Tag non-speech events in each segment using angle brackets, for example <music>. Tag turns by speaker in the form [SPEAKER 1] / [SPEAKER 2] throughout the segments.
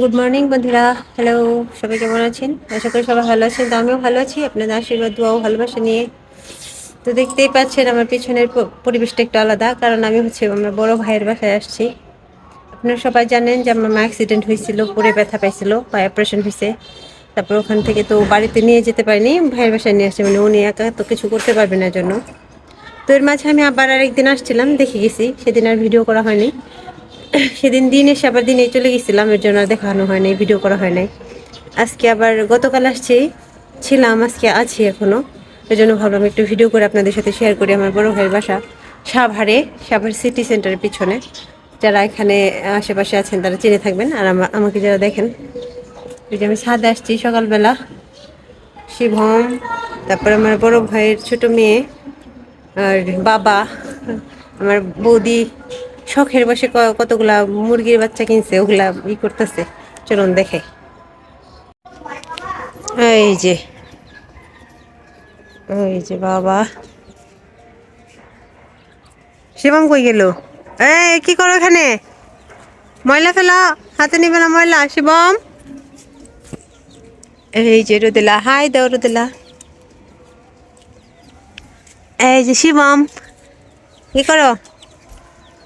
[SPEAKER 1] Good morning বন্ধুরা। Hello সবাই কেমন আছেন? আশা করি সবাই ভালো আছেন। তো আমিও ভালো আছি। আপনাদের আশীর্বাদ, দোয়াও, ভালোবাসা নিয়ে। তো দেখতেই পাচ্ছেন, আমার পিছনের পরিবেশটা একটু আলাদা, কারণ আমি হচ্ছে আমার বড় ভাইয়ের বাসায় আসছি। আপনারা সবাই জানেন যে আমার মা অ্যাক্সিডেন্ট হয়েছিল, পরে ব্যথা পাইছিল, বা অপারেশন হয়েছে। তারপর ওখান থেকে তো বাড়িতে নিয়ে যেতে পারিনি, ভাইয়ের বাসায় নিয়ে আসছে মানে উনি একা তো কিছু করতে পারবে না জন্য। তো এর মাঝে আমি আবার আরেকদিন আসছিলাম, দেখে গেছি। সেদিন আর ভিডিও করা হয়নি। সেদিন দিন এসে আবার দিনে চলে গেছিলাম এর জন্য দেখানো হয় নাই ভিডিও করা হয় নাই। আজকে আবার গতকাল আসছি, ছিলাম, আজকে আছি এখনও। এর জন্য ভাবলাম একটু ভিডিও করে আপনাদের সাথে শেয়ার করি আমার বড় ভাইয়ের বাসা, সাভারে, সাভার সিটি সেন্টারের পিছনে। যারা এখানে আশেপাশে আছেন তারা চিনে থাকবেন, আর আমা- আমাকে যারা দেখেন ওই যে আমি ছাদে আসছি সকালবেলা, শিবম, তারপর আমার বড় ভাইয়ের ছোট মেয়ে, আর বাবা, আমার বৌদি শখের বসে কতগুলা মুরগির বাচ্চা কিনছে, ওগুলা ই করতেছে। চলুন দেখে। এই যে। এই যে বাবা। শিবম কই গেল? এই, কি করো এখানে? ময়লা ফেলা, হাতে নিবে না ময়লা, শিবম। এই যে রোদেলা, হাই দাও রোদেলা। এই যে শিবম, কি করো?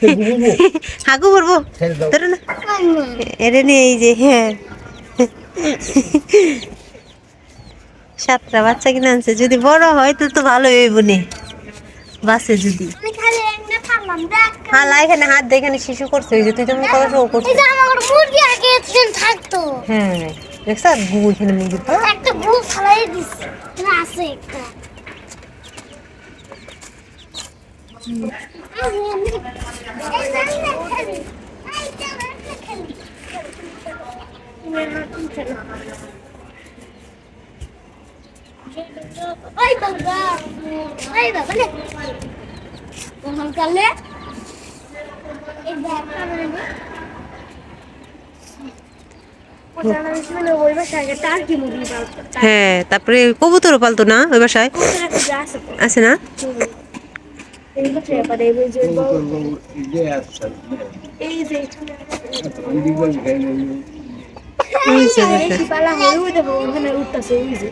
[SPEAKER 1] <laughs> হাগু করব ধরো না। এরে নিয়ে এই যে হ্যাঁ। সাতটা বাচ্চা কিনে আনছে। যদি বড় হয় তো তো ভালো হইব নে। বাসে যদি।
[SPEAKER 2] দেখ।
[SPEAKER 1] হ্যাঁ এখানে হাত দিয়ে এখানে শিশু করছে। ওই যে তুই শো করছিস
[SPEAKER 2] এই যে আমার মুরগি আগে একদিন থাকতো।
[SPEAKER 1] হ্যাঁ দেখছ গু এখানে মুরগি। তো
[SPEAKER 2] একটা ফালাই না আছে একটা। এই
[SPEAKER 1] হ্যাঁ তারপরে কবুতরও পালতো না ওই বাসায়?
[SPEAKER 2] আছে।
[SPEAKER 1] না?
[SPEAKER 2] এগুলো ট্রেপার এই যে যে আচ্ছা এই যে
[SPEAKER 1] এই যে
[SPEAKER 2] এই পালা হলো দেখো ওখানে উঠতাছে এই যে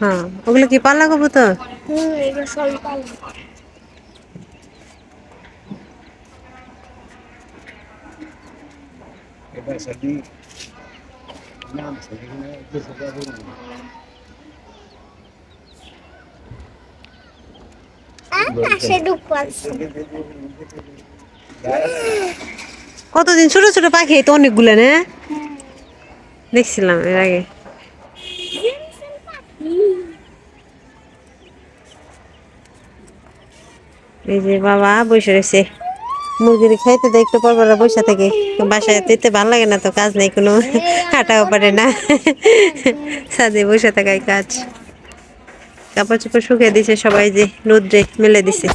[SPEAKER 1] হ্যাঁ ওগুলো কি পাল্লা কবুতর
[SPEAKER 2] হুম এগুলো সবই
[SPEAKER 3] পাল্লা এটা সবই নাম সবই
[SPEAKER 2] না এটা সবই
[SPEAKER 1] কতদিন ছোট ছোট পাখি তো অনেকগুলো না? দেখছিলাম এর আগে। এই যে বাবা বসে রয়েছে। মুরগির খাইতে দেয় একটু পর বসে থাকে। বাসায় যেতে ভালো লাগে না তো কাজ নেই কোনো হাঁটাও পারে না। সাদে বসে থাকায় কাজ। কাপড় চোপড় শুকিয়ে দিছে সবাই যে রোদ্রে মেলে দিছে।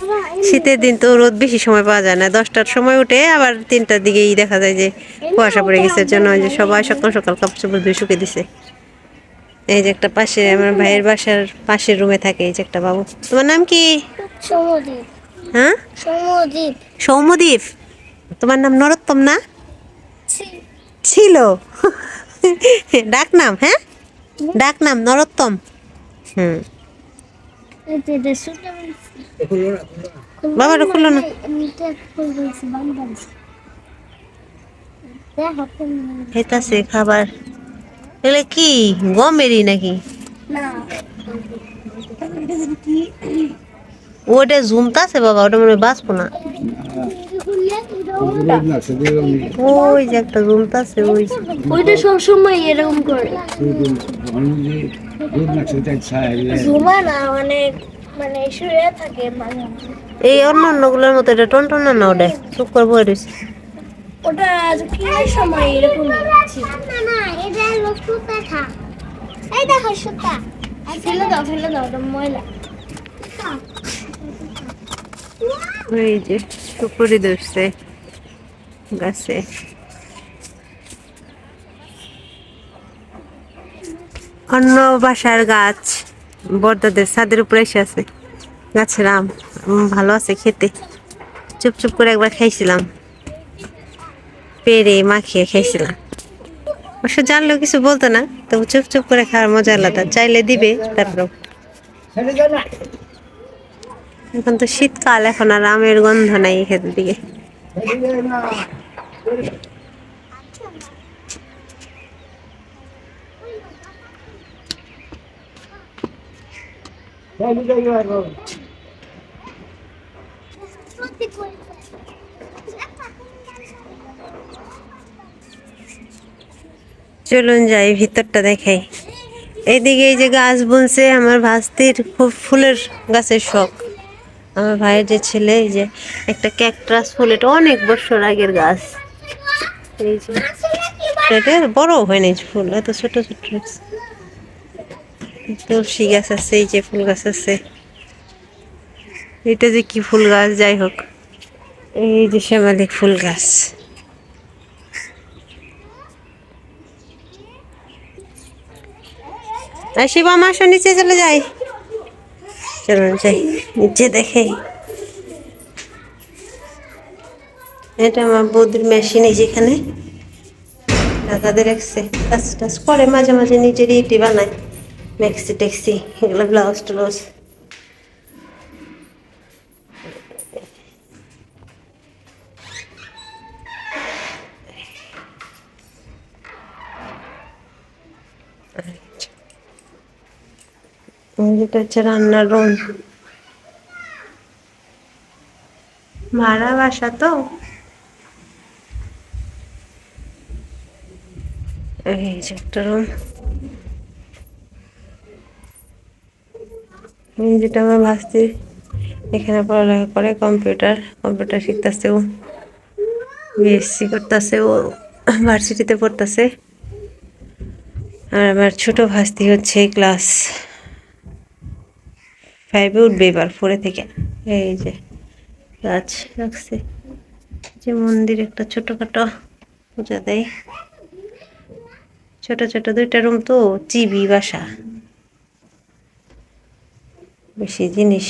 [SPEAKER 1] শীতের দিন তো রোদ বেশি সময় পাওয়া যায় না দশটার সময় উঠে আবার তিনটার দিকেই দেখা যায় যে কুয়াশা পড়ে গেছে জন্য যে সবাই সকাল সকাল কাপড় চোপড় ধুয়ে শুকিয়ে দিছে। এই যে একটা পাশে আমার ভাইয়ের বাসার পাশের রুমে থাকে এই যে একটা বাবু। তোমার নাম কি? হ্যাঁ?
[SPEAKER 2] সমুদ্রীপ
[SPEAKER 1] সৌমদ্বীপ তোমার নাম নরোত্তম না? ছিল। ডাক নাম হ্যাঁ? ডাক নাম নরোত্তম। হুম। বাবা, এটা খুললো না। খাবার। এগুলো কি? গমেরই নাকি? ওটা জুমতাছে বাবা ওটা মনে বাঁচবো না ওই যে একটা জুমতাছে ওই।
[SPEAKER 2] ওইটা সবসময় এরকম করে। না মানে মানে শুয়ে থাকে।
[SPEAKER 1] এই অন্য অন্যগুলোর মতো এটা টন টন না ওটা? চুপ করে বয়ে রয়েছে।
[SPEAKER 2] ওটা কিনার সময় এরকম না না এটা হলো সুতা খা। এই দেখো সুতা। ফেলে দাও ফেলে দাও ওটা ময়লা।
[SPEAKER 1] ওই যে সুপুরি ধরছে গাছে। অন্য বাসার গাছ বর্দাদের ছাদের উপরে এসে আছে। গাছের আম ভালো আছে খেতে। চুপ চুপ করে একবার খাইছিলাম। পেরে মাখিয়ে খাইছিলাম। অবশ্য জানলেও কিছু বলতো না, তবু চুপ চুপ করে খাওয়ার মজা আলাদা। চাইলে দিবে তারপর এখন তো শীতকাল, এখন আর আমের গন্ধ নাই খেতের দিকে
[SPEAKER 3] ছেড়ে দাও না ছেড়ে দাও না
[SPEAKER 1] চলুন যাই, ভিতরটা দেখাই। এইদিকে এই যে গাছ বুনছে, আমার ভাস্তির খুব ফুলের গাছের শখ। আমার ভাইয়ের যে ছেলে, এই যে একটা ক্যাকটাস ফুল, এটা অনেক বছর আগের গাছ। এই যে বড় হয়নি ফুল, এত ছোট ছোট। তুলসী গাছ আছে, এই যে ফুল গাছ আছে। এটা যে কি ফুল গাছ, যাই হোক। এই যে শ্যামালিক ফুল গাছ। আর শিবা নিচে চলে যাই। চলুন যাই। নিচে দেখে। এটা আমার বৌদির মেশিন এই যেখানে। টাকাতে রাখছে। কাজ টাজ করে, মাঝে মাঝে নিজের ইটি বানায়। মেক্সি টেক্সি এগুলো ব্লাউজ ট্লাউজ যেটা রান্নার রুম ভাড়া বাসা তো এই যে একটা রুম যেটা আমার ভাস্তি এখানে পড়ালেখা করে কম্পিউটার কম্পিউটার শিখতেছে ও বিএসসি করতেছে ও, ভার্সিটিতে পড়তেছে। আর আমার ছোট ভাস্তি হচ্ছে ক্লাস ফাইভে উঠবে এবার ফোরে থেকে। এই যে, গাছ রাখছে। যে মন্দির একটা ছোটখাটো, পূজা দেয়। ছোট ছোট দুইটা রুম তো, চিবি বাসা। বেশি জিনিস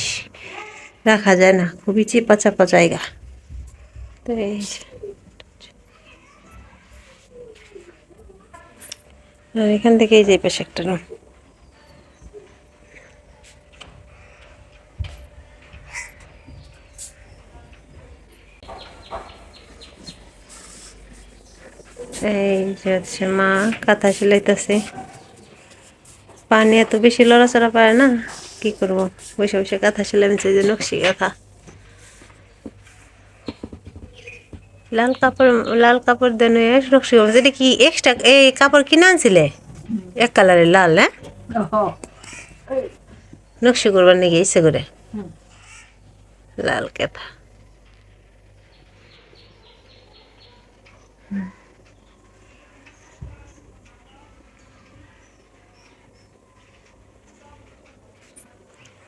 [SPEAKER 1] রাখা যায় না, খুবই চিপা চাপা জায়গা। তো এই আর এখান থেকে এই যে পাশে একটা রুম এই যে হচ্ছে মা, কাঁথা সেলাইতেছে। পানি এত বেশি লড়াচড়া পারে না। কি করব? বসে বসে কাঁথা নিচ্ছে যে নকশি কাঁথা। লাল কাপড় লাল কাপড় দেন নকশি কাপড় এটা কি এক্সট্রা এই কাপড় কিনে আনছিলে? এক কালারের লাল হ্যাঁ? নকশি করবার নাকি ইচ্ছে করে। লাল কাঁথা।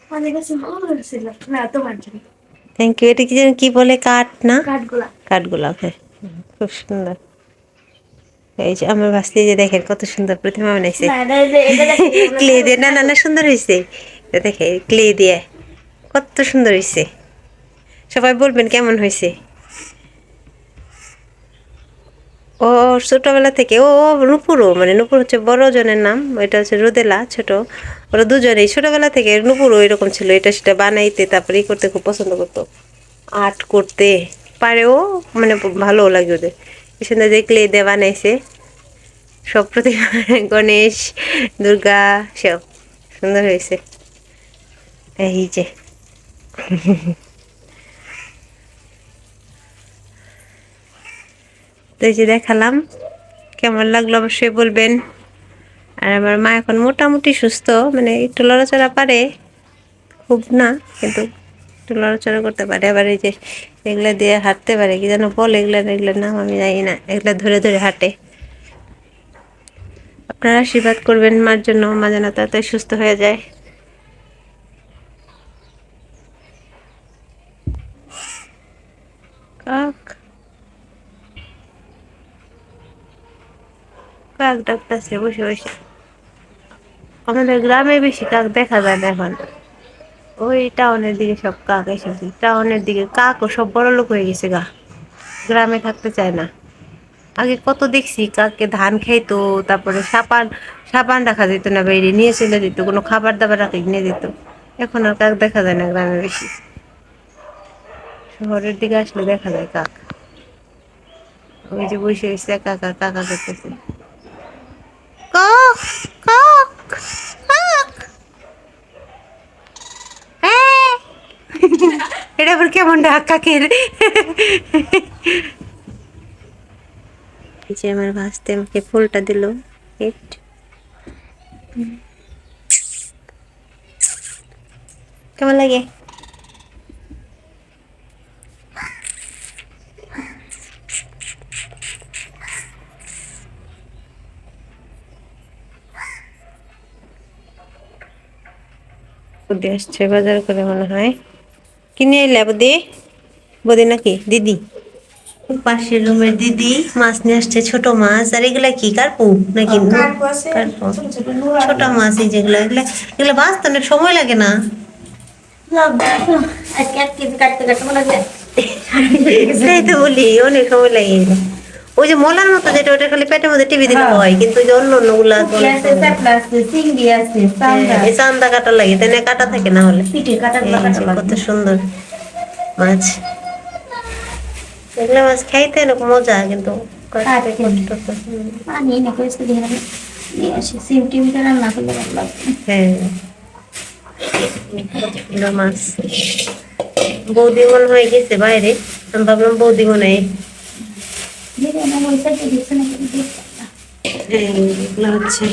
[SPEAKER 2] আমাদের কাছে ভালো লাগছিল। না তোমার জন্য।
[SPEAKER 1] থ্যাংক ইউ এটা কি যেন কি বলে কাঠ না?
[SPEAKER 2] কাঠগোলা
[SPEAKER 1] হ্যাঁ। খুব সুন্দর। এই যে আমার ভাস্তি যে দেখেন কত সুন্দর প্রতিমা বানাইছে। ক্লে দিয়ে না না না সুন্দর হয়েছে দেখে ক্লে দিয়ে। কত সুন্দর হয়েছে সবাই বলবেন কেমন হয়েছে ও ছোটবেলা থেকে, ও নুপুরও মানে নুপুর হচ্ছে বড় জনের নাম, এটা হচ্ছে রোদেলা ছোট, ওরা দুজনেই ছোটবেলা থেকে নুপুরও এরকম ছিল, এটা সেটা বানাইতে, তারপরে করতে খুব পছন্দ করতো। আর্ট করতে, পারেও মানে ভালো লাগে ওদের। কি দেখলে ক্লে বানাইছে, সব প্রতিমা <laughs> গণেশ, দুর্গা সব সুন্দর হয়েছে। এই যে। <laughs> তো যে দেখালাম, কেমন লাগল অবশ্যই বলবেন। আর আমার মা এখন মোটামুটি সুস্থ মানে একটু লড়াচড়া পারে, খুব না, কিন্তু একটু লড়াচড়া করতে পারে। আবার এই যে এগুলা দিয়ে হাঁটতে পারে, কি যেন বল এগুলা এগুলোর নাম আমি জানি না, এগুলা ধরে ধরে হাঁটে। আপনারা আশীর্বাদ করবেন মার জন্য, মা যেন তাড়াতাড়ি সুস্থ হয়ে যায়। কাক কাক ডাকতেছে, বসে বসে। আমাদের গ্রামে বেশি কাক দেখা যায় না এখন। ওই টাউনের দিকে সব কাক এসেছে টাউনের দিকে কাকও সব বড় লোক হয়ে গেছে গা। গ্রামে থাকতে চায় না। আগে কত দেখছি কাককে ধান খাইতো, তারপরে সাপান সাপান রাখা যেত না বাইরে, নিয়ে চলে যেত, কোনো খাবার দাবার রাখে নিয়ে যেত এখন আর কাক দেখা যায় না গ্রামে বেশি। শহরের দিকে আসলে দেখা যায় কাক। ওই যে বসে হয়েছে কাকা কাকা করতেছে। <laughs> এটা আবার কেমন ডাক কাকের? যে আমার ভাসতে আমাকে ফুলটা দিল। গিফট কেমন লাগে? বুদ্ধি আসছে বাজার করে মনে হয়। কিনে এলে বুদ্ধি বদি নাকি? দিদি? পাশের রুমের দিদি মাছ নিয়ে আসছে ছোট মাছ। আর এগুলা কি কার্পু নাকি? কার্পু ছোট মাছ এই যেগুলো এগুলা এগুলো বাঁচতে অনেক সময় লাগে না। সেটাই তো বলি অনেক সময় লাগে। ওই যে মলার মতো যেটা ওটা খালি পেটের মধ্যে টিভি দিলে হয়। কিন্তু ওই যে অন্য অন্যগুলা অনেক সময়- হ্যাঁ, চান্দা কাটা লাগে তাই না? কাটা থাকে না হলে। কত সুন্দর মাছ। এগুলো মাছ খাইতে অনেক মজা কিন্তু। হ্যাঁ। কতগুলো মাছ। বৌদি মনে হয়ে গেছে বাইরে আমি ভাবলাম বৌদি হয় এগুলো হচ্ছে।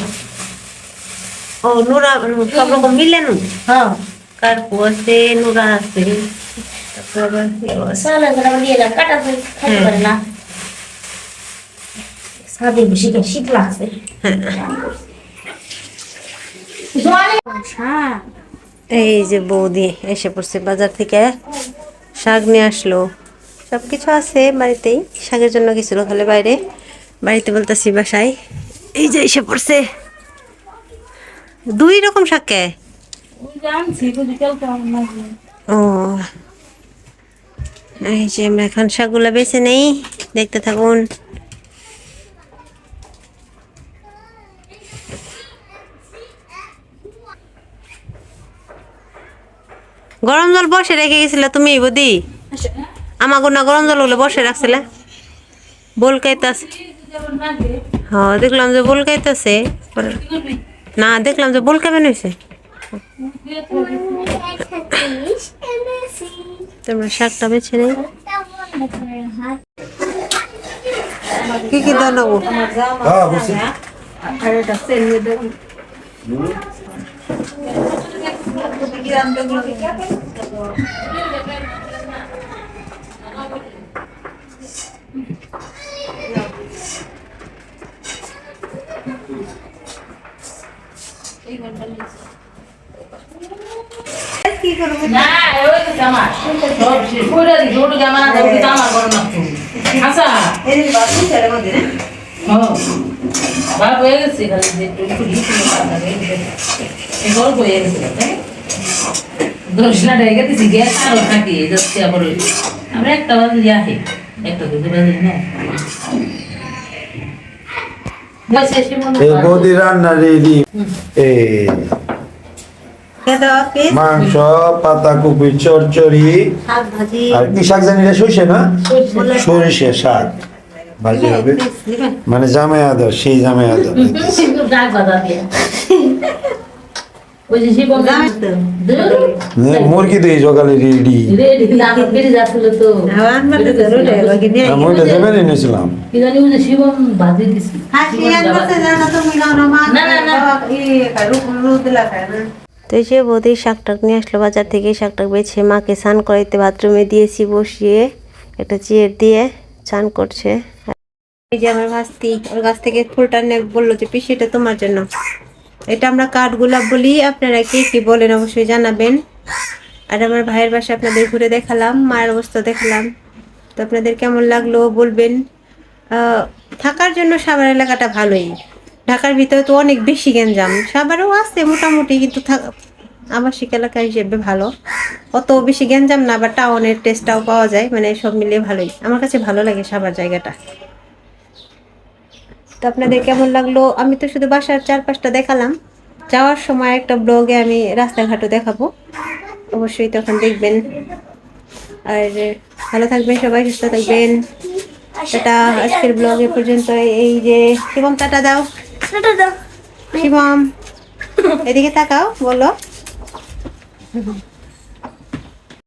[SPEAKER 1] ও নোরা সব রকম মিলেন কার্পু আছে নোরা আছে। তারপর আছে।
[SPEAKER 2] শীত লাগছে।
[SPEAKER 1] এই যে বৌদি এসে পড়ছে বাজার থেকে। শাক নিয়ে আসলো। সব কিছু আছে বাড়িতেই। শাকের জন্য গেছিল খালি বাইরে। বাড়িতে বলতেছি বাসায়। এই যে এসে পড়ছে। দুই রকম শাক? কে ও। এই যে আমরা এখন শাকগুলো বেছে নেই দেখতে থাকুন। গরম জল বসে রেখে গেছিলে তুমি বুদি? আমাকে না গরম জলগুলো বসে রাখছিলে? বলকাইতাছে হ্যাঁ দেখলাম যে বলকাইতাছে না দেখলাম যে বলকাবে নইছে তোমরা শাকটা বেছে নেই। কি কি দাও নেব
[SPEAKER 3] বুঝছি
[SPEAKER 4] না ওই তো জামা সব দি ছোট জামা না ওই জামা করো না বাপ গেছে খালি যে একটু লিখে পাতা এই গল্প গেছে তাই ডেকে দিছি গ্যাস আমরা একটা বাজে যাই, একটা দুটো বাজে না?
[SPEAKER 3] বৌদি রান্না রেডি এই মাংস পাতা কপি
[SPEAKER 1] চরচড়ি। ভাজি।
[SPEAKER 3] আর কি শাক জানি সরষে না? সরিষে। শাক। ভাজি হবে। মানে জামাই আদর সেই জামাই আদর <laughs>
[SPEAKER 4] সিন্দুর ডাক বাজা দিয়ে ওই যে শিবম দূর
[SPEAKER 3] মুরগি দিয়ে সকালে রেডি।
[SPEAKER 4] রেডি লাভ বেরিয়ে যাচ্ছিল তো।
[SPEAKER 3] মুরগিটা দেবে এনেছিলাম।
[SPEAKER 4] কি জানি ওই যে বাজে দিছি। না, না, না।
[SPEAKER 1] তো এই যে বৌদি শাক টাক নিয়ে আসলো বাজার থেকে শাক টাক বেছে মাকে স্নান করাইতে বাথরুমে দিয়েছি বসিয়ে একটা চেয়ার দিয়ে স্নান করছে। এই যে আমার ভাস্তি ওর গাছ থেকে ফুলটা নিয়ে বলল যে পিসি এটা তোমার জন্য। এটা আমরা কাঠগোলাপ বলি। আপনারা কে কি বলেন অবশ্যই জানাবেন। আর আমার ভাইয়ের বাসা আপনাদের ঘুরে দেখালাম, মায়ের অবস্থা দেখালাম। তো আপনাদের কেমন লাগল বলবেন। থাকার জন্য সাভার এলাকাটা ভালোই। ঢাকার ভিতরে তো অনেক বেশি গ্যাঞ্জাম। সাভারেও আছে মোটামুটি, কিন্তু আবাসিক এলাকা হিসেবে ভালো। অত বেশি গ্যাঞ্জাম না বা টাউনের টেস্টটাও পাওয়া যায়। মানে সব মিলিয়ে ভালোই। আমার কাছে ভালো লাগে সাভার জায়গাটা। তো আপনাদের কেমন লাগল? আমি তো শুধু বাসার চারপাশটা দেখালাম। যাওয়ার সময় একটা ব্লগে আমি রাস্তাঘাটও দেখাবো। অবশ্যই তখন দেখবেন। আর ভালো থাকবেন সবাই সুস্থ থাকবেন। টাটা আজকের ব্লগে পর্যন্ত এই যে শিবম টাটা দাও।
[SPEAKER 2] টাটা দাও।
[SPEAKER 1] শিবম এদিকে তাকাও বলো।